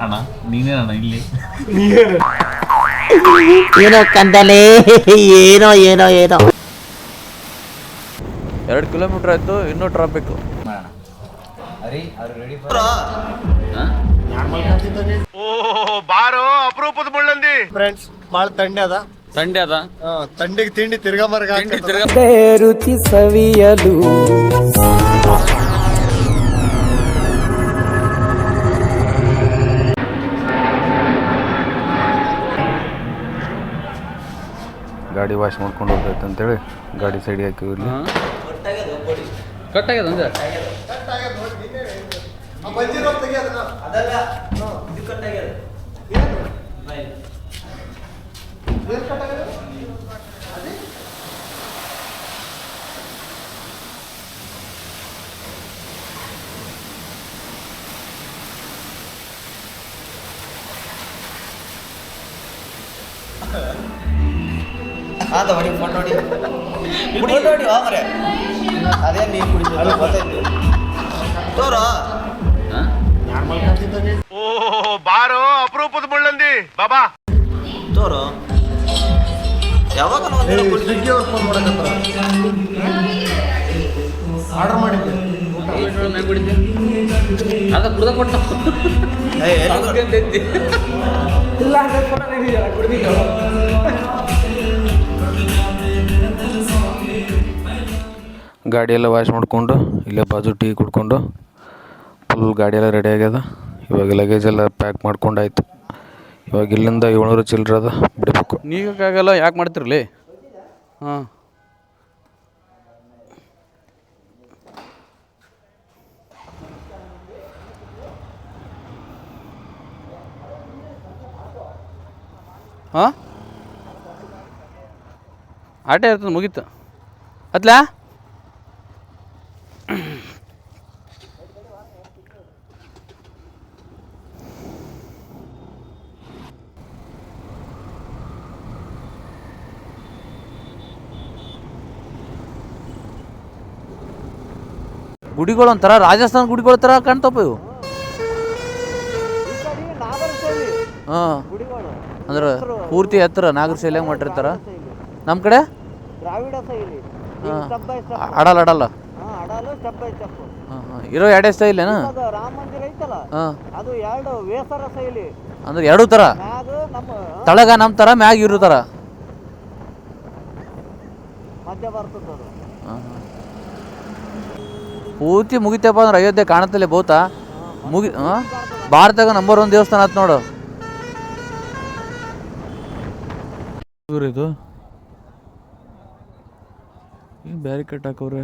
ಅಣ್ಣ ನೀನೇನಣ್ಣ ಇಲ್ಲಿ ಏನೋ ಕಂದಲೇ ಏನೋ ಏನೋ ಏನೋ ಎರಡು ಕಿಲೋಮೀಟ್ರ್ ಆಯಿತು ಇನ್ನೂ ಟ್ರಾಫಿಕ್ ಫ್ರೆಂಡ್ಸ್ ಭಾಳ ತಂಡಿ ಅದ. ಸಂಡೆ ಅದ? ಆ, ತಂಡಿಗೆ ತಿಂಡಿ ತಿರ್ಗಾ ಮರ್ಗ ರುಚಿ ಸವಿಯಲು. ಗಾಡಿ ವಾಶ್ ಮಾಡ್ಕೊಂಡು ಹೋಗ್ತೈತೆ ಅಂತೇಳಿ ಗಾಡಿ ಸೈಡ್ ಹಾಕಿವಿ ಇಲ್ಲಿ. ಕಟ್ ಆಗ್ಯದ ಅಂದೆ ಸ್ವಿಗ್ಗಿ ಅವ್ರು ಫೋನ್ ಮಾಡಕತ್ತಾರ ಆರ್ಡರ್ ಮಾಡಿದ್ದೆ ಅದ ಕುಡ್ದ ಕೊಟ್ಟ ಗಾಡಿ ಎಲ್ಲ ವಾಶ್ ಮಾಡಿಕೊಂಡು ಇಲ್ಲೇ ಬಾಜು ಟೀ ಕುಡ್ಕೊಂಡು ಫುಲ್ ಗಾಡಿಯೆಲ್ಲ ರೆಡಿ ಆಗ್ಯದ. ಇವಾಗ ಲಗೇಜ್ ಎಲ್ಲ ಪ್ಯಾಕ್ ಮಾಡ್ಕೊಂಡಾಯ್ತು. ಇವಾಗ ಇಲ್ಲಿಂದ ಏಳ್ನೂರು ಚಿಲ್ಲರೆ ಅದ ಬಿಡಬೇಕು. ನೀಗಕ್ಕಾಗಲ್ಲ ಯಾಕೆ ಮಾಡ್ತಿರಲಿ? ಹಾಂ. ಹಾಂ? ಆಟೇ ಇರ್ತದೆ ಮುಗೀತು. ಅತ್ಲಾ? ಗುಡಿಗಳು ಒಂಥರ ರಾಜಸ್ಥಾನ ಗುಡಿಗಳ ಥರ ಕಾಣ್ತಪ್ಪ ಇವು. ಹಾಂ. ಅಂದ್ರೆ ಪೂರ್ತಿ ಎತ್ತರ, ನಾಗರ ಶೈಲಿ ಮಾಡಿರ್ತಾರ. ನಮ್ಮ ಕಡೆ? ಅಡಲ್ಲ ಹಾಂ. ಸ್ಟೆಪ್ ಬೈ ಸ್ಟೆಪ್ ಆಡಲ್ಲ ಆಡಲ್ಲ ಹಾಂ ಅಡಲು. ಸ್ಟೆಪ್ ಬೈ ಸ್ಟೆಪ್ ಹಾಂ ಹಾಂ. ಇರೋ ಎರಡೇ ಸ್ಟೈಲ್ ಶೈಲಿ ಅಂದ್ರೆ ಎರಡೂ ನಮ್ಮ ತಳಗ ನಮ್ಮ ತರ, ಮ್ಯಾಗ ಇರೋ ತರ? ಮಧ್ಯ ಭಾರತದ ಪೂರ್ತಿ ಮುಗಿತಪ್ಪ ಅಂದ್ರೆ ಅಯೋಧ್ಯೆ ಕಾಣುತ್ತಲೇ ಬಹುತ ಮುಗಿ ಭಾರತದಾಗ ನಂಬರ್ ಒನ್ ದೇವಸ್ಥಾನ ಆಯ್ತು ನೋಡು. ಇದು? ಬ್ಯಾರಿಕೇಡ್ ಹಾಕವ್ರೆ?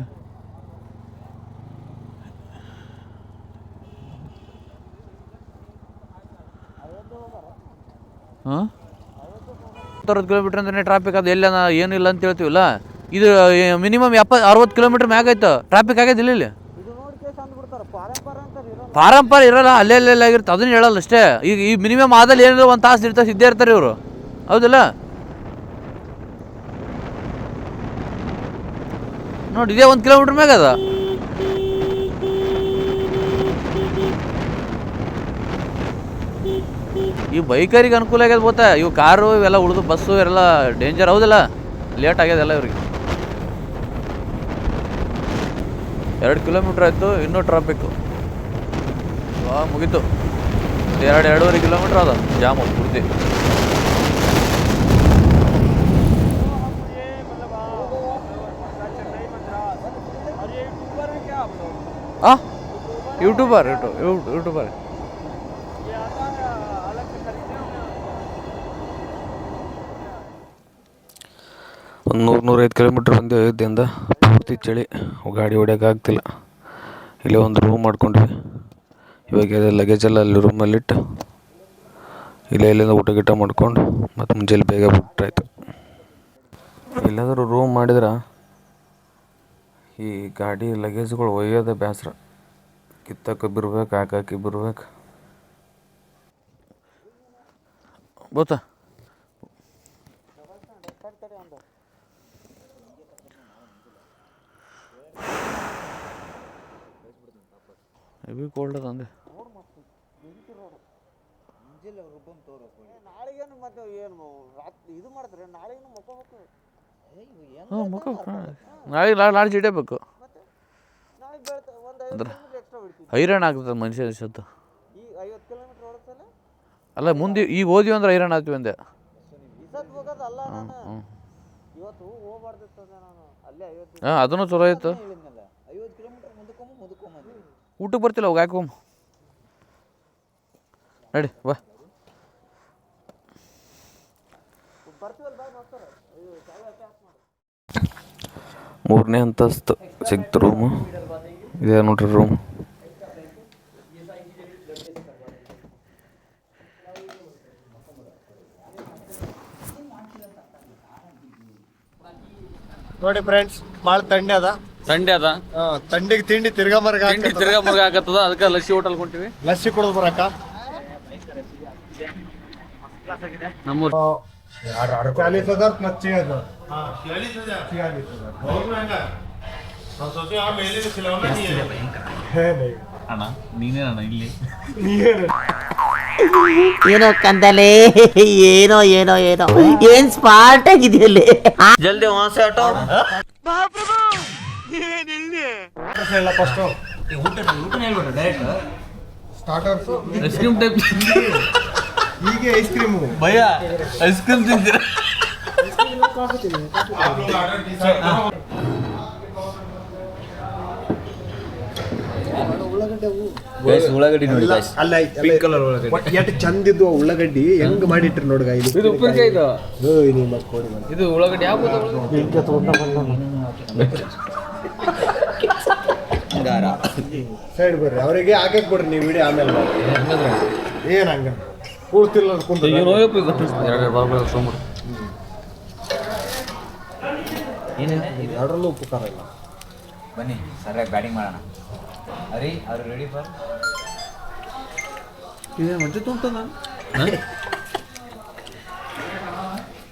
ಹಾಂ ಅರವತ್ತು ಕಿಲೋಮೀಟ್ರ್ ಅಂದ್ರೆ ಟ್ರಾಫಿಕ್ ಅದು ಎಲ್ಲ ಏನಿಲ್ಲ ಅಂತ ಹೇಳ್ತೀವಲ್ಲ? ಇದು ಮಿನಿಮಮ್ ಎಪ್ಪ ಅರವತ್ತು ಕಿಲೋಮೀಟ್ರ್ ಮ್ಯಾಗ ಆಯ್ತು. ಟ್ರಾಫಿಕ್ ಆಗೈತೆ ಇಲ್ಲಿ ಇದು ನೋಡಿ ಕೇಸ್ ಅಂದ್ಬಿಡ್ತಾರೆ ಪಾರಂಪರ ಅಂತ ಇರೋ ಪಾರಂಪರ ಇರಲ್ಲ ಅಲ್ಲೇ ಅಲ್ಲೆಲ್ಲ ಆಗಿರುತ್ತೆ. ಅದನ್ನ ಹೇಳಲ್ಲ ಅಷ್ಟೇ. ಈಗ ಈ ಮಿನಿಮಮ್ ಆದಲ್ಲಿ ಏನಿಲ್ಲ ಒಂದು ತಾಸು ಇರ್ತಾರೆ ಸಿದ್ಧ ಇರ್ತಾರೆ ಇವರು. ಹೌದಲ್ಲ? ನೋಡಿ, ಇದೇ ಒಂದು ಕಿಲೋಮೀಟ್ರ್ ಮ್ಯಾಗ ಅದ. ಈ ಬೈಕರಿಗೆ ಅನುಕೂಲ ಆಗ್ಯದ ಗೊತ್ತಾ? ಇವು ಕಾರು, ಇವೆಲ್ಲ ಉಳಿದು ಬಸ್ಸು ಇವೆಲ್ಲ ಡೇಂಜರ್ ಹೌದಲ್ಲ? ಲೇಟ್ ಆಗ್ಯದಲ್ಲ ಇವ್ರಿಗೆ. ಎರಡು ಕಿಲೋಮೀಟ್ರ್ ಆಯಿತು, ಇನ್ನೂ ಟ್ರಾಫಿಕ್ಕು ವಾ ಮುಗೀತು. ಎರಡು, ಎರಡೂವರೆ ಕಿಲೋಮೀಟ್ರ್ ಅದ. ಜಾಮು ಪೂರ್ತಿ. ಆ, ಯೂಟ್ಯೂಬರ್ ಯೂಟ್ಯೂಬ್ ಯೂಟ್ಯೂಬರ್. ಒಂದು ನೂರು, ನೂರೈದು ಕಿಲೋಮೀಟ್ರ್ ಬಂದು ಅಯೋಧ್ಯೆಯಿಂದ ಪೂರ್ತಿ ಚಳಿ, ಗಾಡಿ ಹೊಡ್ಯೋಕ್ಕಾಗ್ತಿಲ್ಲ ಇಲ್ಲೇ ಒಂದು ರೂಮ್ ಮಾಡ್ಕೊಂಡ್ವಿ. ಇವಾಗ ಲಗೇಜ್ ಎಲ್ಲ ಅಲ್ಲಿ ರೂಮಲ್ಲಿಟ್ಟು ಇಲ್ಲೇ ಇಲ್ಲಿಂದ ಊಟ ಗೀಟ ಮಾಡ್ಕೊಂಡು ಮತ್ತು ಮುಂಜಾನೆ ಬೇಗ ಬಿಟ್ರಾಯ್ತು ಎಲ್ಲಾದರೂ ರೂಮ್ ಮಾಡಿದ್ರೆ ಈ ಗಾಡಿ ಲಗೇಜ್ಗಳು ಒಯ್ಯೋದೇ ಬೇಸರ ಕಿತ್ತಕ್ಕೆ ಬಿರ್ಬೇಕು, ಹಾಕಕ್ಕೆ ಬಿರ್ಬೇಕು. ಗೊತ್ತಾ ಹೆವಿ ಕೋಲ್ಡ್ ಅದ ಅಂದೆ. ನಾಳೆಗೇನು ಮತ್ತೆ ಏನು ರಾತ್ರಿ ಇದು ಮಾಡಿದ್ರೆ ನಾಳೆಗೇನು ಮಕ್ಕೋಬೇಕು ಮುಖ. ನಾಳೆ ನಾಳೆ ನಾಳೆ ಜಿಡೇಬೇಕು ನಾಳೆ ಒಂದು ಐವತ್ತು ಕಿಲೋಮೀಟ್ರ್ ಎಕ್ಸ್ಟ್ರಾ ಹೈರಾಣ ಆಗ್ತದೆ ಮನುಷ್ಯ ಸತ್ತು ಈ ಐವತ್ತು ಕಿಲೋಮೀಟ್ರ್ ಓಡಿಸಲ್ಲ ಅಲ್ಲ ಮುಂದೆ ಈಗ ಓದಿ ಅಂದ್ರೆ ಹೈರಾಣ ಆಗ್ತೀವಿ ಅಂದೆ. ಹೋಗೋದು ಅಲ್ಲ ನಾನು. ಇವತ್ತು ಹೋಗ್ಬಾರ್ದಿತ್ತು ನಾನು. ಅಲ್ಲೇ ಐವತ್ತು ಹಾಂ ಅದನ್ನು ಚಲೋ ಆಯ್ತು. ಹೇಳಿದ್ನಲ್ಲ ಐವತ್ತು ಕಿಲೋಮೀಟ್ರ್ ಮುಂದಕ್ಕೊಮ್ಮ ಮುಂದಕ್ಕೊಮ್ಮ ಊಟಕ್ಕೆ ಬರ್ತಿಲ್ಲ ಅವಾಗ ಹಾಕೋಮ್ ನಡಿ ಬಾ ಬರ್ತೀವಲ್ಲ ಬಾ ಮಾಸ್ತರ ಮೂರನೇ ಅಂತಸ್ತು ಸಿಕ್ತು ರೂಮು ಇದೆ ನೋಡ್ರಿ ರೂಮ್ ನೋಡಿ ಫ್ರೆಂಡ್ಸ್ ಭಾಳ ತಂಡಿ ಅದ ಸಂಡೆ ಅದ ಹಾ, ತಂಡಿಗೆ ತಿಂಡಿ ತಿರ್ಗಾ ಮರ್ಗ ತಿಂಡಿ ತಿರ್ಗಾ ಮುರ್ಗ ಆಗತ್ತದ ಅದಕ್ಕೆ ಲಸ್ಸಿ ಹೋಟೆಲ್ ಕೊಂಟಿವಿ ಲಸ್ಸಿ ಕುಡಿದು ಬರಕ್ಕ ನಮ್ಮೂರು ಚಾಲೀಸ್ ಹಜಾರ್ ಪ್ಲಸ್ ಛೇ ಹಜಾರ್ छियालीस ಅಣ್ಣ ನೀನೇ ಅಣ್ಣ ಇಲ್ಲಿ ಏನೋ ಕಂದಲೆ ಏನೋ ಏನೋ ಏನೋ ಏನ್ ಸ್ಮಾರ್ಟ್ ಆಗಿದೆಯಲ್ಲಿ ಜಲ್ದಿ ವಾಸ ಆಟೋ ಹೇಳ first starters ice cream type ಹೀಗೆ ಐಸ್ ಕ್ರೀಮು ಭಯ ಐಸ್ ಕ್ರೀಮ್ ತಿಂತೀರ? ಉಳ್ಳಾಗಡ್ಡಿ ನೋಡಿ ಅಲ್ಲ ಪಿಂಕ್ ಕಲರ್ ಉಳ್ಳಾಗಡ್ಡಿ. ಎಷ್ಟು ಚಂದಿದ್ದು ಆ ಉಳ್ಳಾಗಡ್ಡಿ? ಹೆಂಗ್ ಮಾಡಿಟ್ರಿ ನೋಡ್ಗ ಇದು ಉಪ್ಪಿನಕಾಯಿ ಇದು? ಓಯ್ ನಿಮ್ಮ ಕೋಡಿ ಮಾಡಿ ಇದು ಉಳ್ಳಾಗಡ್ಡಿ ಯಾವ ಸೈಡ್ ಬರ್ರಿ ಅವರಿಗೆ ಹಾಕಕ್ ಬಿಡ್ರಿ ನೀವು ವಿಡಿಯೋ ಆಮೇಲೆ ಏನು ಹಂಗ? ಕೂಡ್ತಿಲ್ಲ ಕುಂತ ಎರಡರಲ್ಲೂ ಉಪ್ಪು ಖಾರ ಇಲ್ಲ. ಬನ್ನಿ ಸರಿಯಾಗಿ ಬ್ಯಾಟಿಂಗ್ ಮಾಡೋಣ. ಅರಿ ಅವ್ರು ರೆಡಿ ಫಾರ್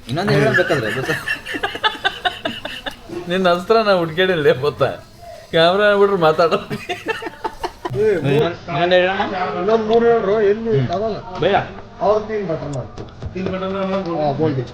ಇನ್ನೊಂದು ಹೇಳಬೇಕಾದ್ರೆ ಗೊತ್ತಾ? ನಿನ್ನ ಹತ್ರ ನಾ ಹುಡ್ಕೇಳಿಲ್ಲ ಗೊತ್ತಾ? ಕ್ಯಾಮ್ರಾ ಬಿಟ್ರೆ ಮಾತಾಡೋ ಇನ್ನೊಂದು ಮೂರು ಹೇಳ್ರು ಎಲ್ಲಿ? ತಗೋಲ್ಲ ಭಯ ಅವ್ರ ಬಟನ್ ಬಟರ್ ತಿನ್ ಬಟನ್ ಬೋಲ್ಡಿ.